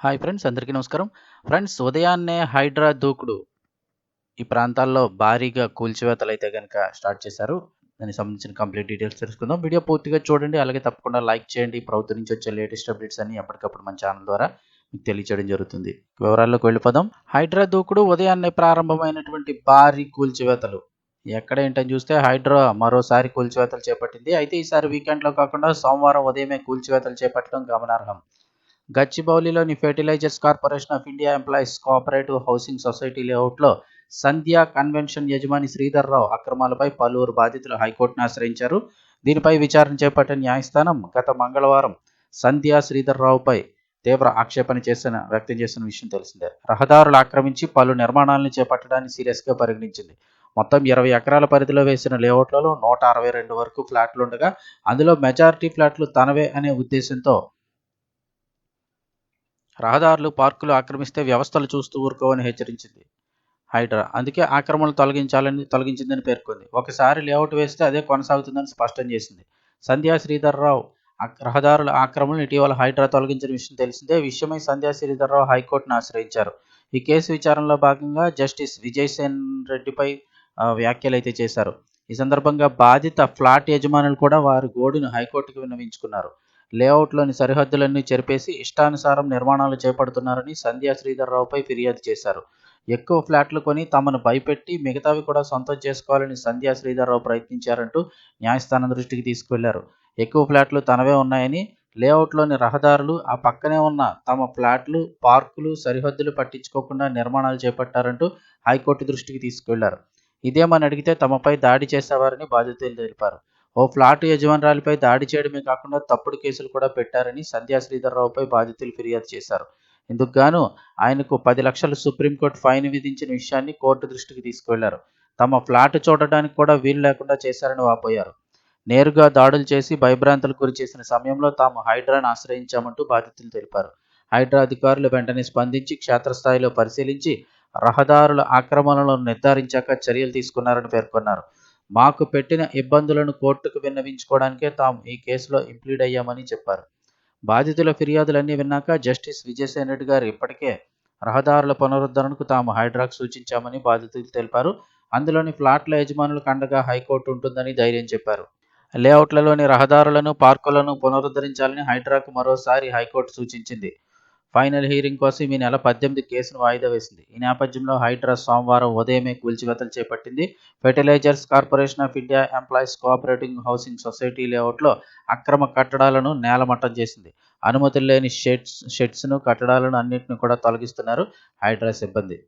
Hi friends అందరికీ నమస్కారం. Friends ఉదయాన్నే హైడ్రా దూకుడు ఈ ప్రాంతాల్లో భారీగా కూల్చివేతలు అయితే కనుక స్టార్ట్ చేశారు. దానికి సంబంధించిన కంప్లీట్ డీటెయిల్స్ తెలుసుకుందాం. వీడియో పూర్తిగా చూడండి అలాగే తప్పకుండా లైక్ చేయండి. ప్రభుత్వం నుంచి వచ్చే లేటెస్ట్ అప్డేట్స్ అన్ని ఎప్పటికప్పుడు మన ఛానల్ ద్వారా మీకు తెలియచేయడం జరుగుతుంది. వివరాల్లోకి వెళ్ళిపోదాం. హైడ్రా దూకుడు ఉదయాన్నే ప్రారంభమైనటువంటి భారీ కూల్చివేతలు. ఎక్కడ ఏంటని చూస్తే హైడ్రా మరోసారి కూల్చివేతలు చేపట్టింది. అయితే ఈసారి వీకెండ్లో కాకుండా సోమవారం ఉదయమే కూల్చివేతలు చేపట్టడం గమనార్హం. గచ్చిబౌలిలోని fertilizers corporation of India employees cooperative housing society లేఅవుట్లో సంధ్యా కన్వెన్షన్ యజమాని శ్రీధర్ రావు అక్రమాలపై పలువురు బాధితులు హైకోర్టును ఆశ్రయించారు. దీనిపై విచారణ చేపట్టిన న్యాయస్థానం గత మంగళవారం సంధ్యా శ్రీధర్ రావుపై తీవ్ర ఆక్షేపణ చేసిన వ్యక్తం చేసిన విషయం తెలిసిందే. రహదారులు ఆక్రమించి పలు నిర్మాణాలను చేపట్టడాన్ని సీరియస్గా పరిగణించింది. మొత్తం ఇరవై ఎకరాల పరిధిలో వేసిన లేఅవుట్లలో నూట అరవై రెండు వరకు ఫ్లాట్లు ఉండగా అందులో మెజారిటీ ఫ్లాట్లు తనవే అనే ఉద్దేశంతో రహదారులు పార్కులు ఆక్రమిస్తే వ్యవస్థలు చూస్తూ ఊరుకోవని హెచ్చరించింది హైడ్రా. అందుకే ఆక్రమణలు తొలగించాలని తొలగించిందని పేర్కొంది. ఒకసారి లేఅవుట్ వేస్తే అదే కొనసాగుతుందని స్పష్టం చేసింది. సంధ్యా శ్రీధర్రావు రహదారుల ఆక్రమణలు ఇటీవల హైడ్రా తొలగించిన విషయం తెలిసిందే. విషయమై సంధ్యా శ్రీధర్రావు హైకోర్టును ఆశ్రయించారు. ఈ కేసు విచారణలో భాగంగా జస్టిస్ విజయసేన్ రెడ్డిపై వ్యాఖ్యలు అయితే చేశారు. ఈ సందర్భంగా బాధిత ఫ్లాట్ యజమానులు కూడా వారి గోడును హైకోర్టుకు విన్నవించుకున్నారు. లేఅవుట్లోని సరిహద్దులన్నీ చెరిపేసి ఇష్టానుసారం నిర్మాణాలు చేపడుతున్నారని సంధ్యా శ్రీధర్రావుపై ఫిర్యాదు చేశారు. ఎక్కువ ఫ్లాట్లు కొని తమను భయపెట్టి మిగతావి కూడా సొంతం చేసుకోవాలని సంధ్యా శ్రీధర్రావు ప్రయత్నించారంటూ న్యాయస్థానం దృష్టికి తీసుకువెళ్ళారు. ఎక్కువ ఫ్లాట్లు తనవే ఉన్నాయని లేఅవుట్లోని రహదారులు ఆ పక్కనే ఉన్న తమ ఫ్లాట్లు పార్కులు సరిహద్దులు పట్టించుకోకుండా నిర్మాణాలు చేపట్టారంటూ హైకోర్టు దృష్టికి తీసుకువెళ్ళారు. ఇదేమని అడిగితే తమపై దాడి చేసేవారని బాధితులు తెలిపారు. ఓ ఫ్లాట్ యజమానురాలిపై దాడి చేయడమే కాకుండా తప్పుడు కేసులు కూడా పెట్టారని సంధ్యా శ్రీధర్రావుపై బాధితులు ఫిర్యాదు చేశారు. ఇందుకు గాను ఆయనకు పది లక్షలు సుప్రీంకోర్టు ఫైన్ విధించిన విషయాన్ని కోర్టు దృష్టికి తీసుకువెళ్ళారు. తమ ఫ్లాట్ చూడడానికి కూడా వీలు లేకుండా చేశారని వాపోయారు. నేరుగా దాడులు చేసి భయభ్రాంతులకు గురి చేసిన సమయంలో తాము హైడ్రాను ఆశ్రయించామంటూ బాధితులు తెలిపారు. హైడ్రా అధికారులు వెంటనే స్పందించి క్షేత్రస్థాయిలో పరిశీలించి రహదారుల ఆక్రమణలను నిర్ధారించాక చర్యలు తీసుకున్నారని పేర్కొన్నారు. మాకు పెట్టిన ఇబ్బందులను కోర్టుకు విన్నవించుకోవడానికే తాము ఈ కేసులో ఇంప్లీడ్ అయ్యామని చెప్పారు. బాధితుల ఫిర్యాదులన్నీ విన్నాక జస్టిస్ విజయసేన్ రెడ్డి గారు ఇప్పటికే రహదారుల పునరుద్ధరణకు తాము హైడ్రాక్ సూచించామని బాధితులు తెలిపారు. అందులోని ఫ్లాట్ల యజమానులకు అండగా హైకోర్టు ఉంటుందని ధైర్యం చెప్పారు. లేఅవుట్లలోని రహదారులను పార్కులను పునరుద్ధరించాలని హైడ్రాకు మరోసారి హైకోర్టు సూచించింది. ఫైనల్ హీరింగ్ కోసం ఈ నెల పద్దెనిమిది కేసును వాయిదా వేసింది. ఈ నేపథ్యంలో హైడ్రా సోమవారం ఉదయమే కూల్చివేతలు చేపట్టింది. Fertilizers corporation of India employees cooperative housing society లేఅవుట్లో అక్రమ కట్టడాలను నేలమట్టం చేసింది. అనుమతులు లేని షెడ్స్ షెడ్స్ను కట్టడాలను అన్నింటిని కూడా తొలగిస్తున్నారు హైడ్రా సిబ్బంది.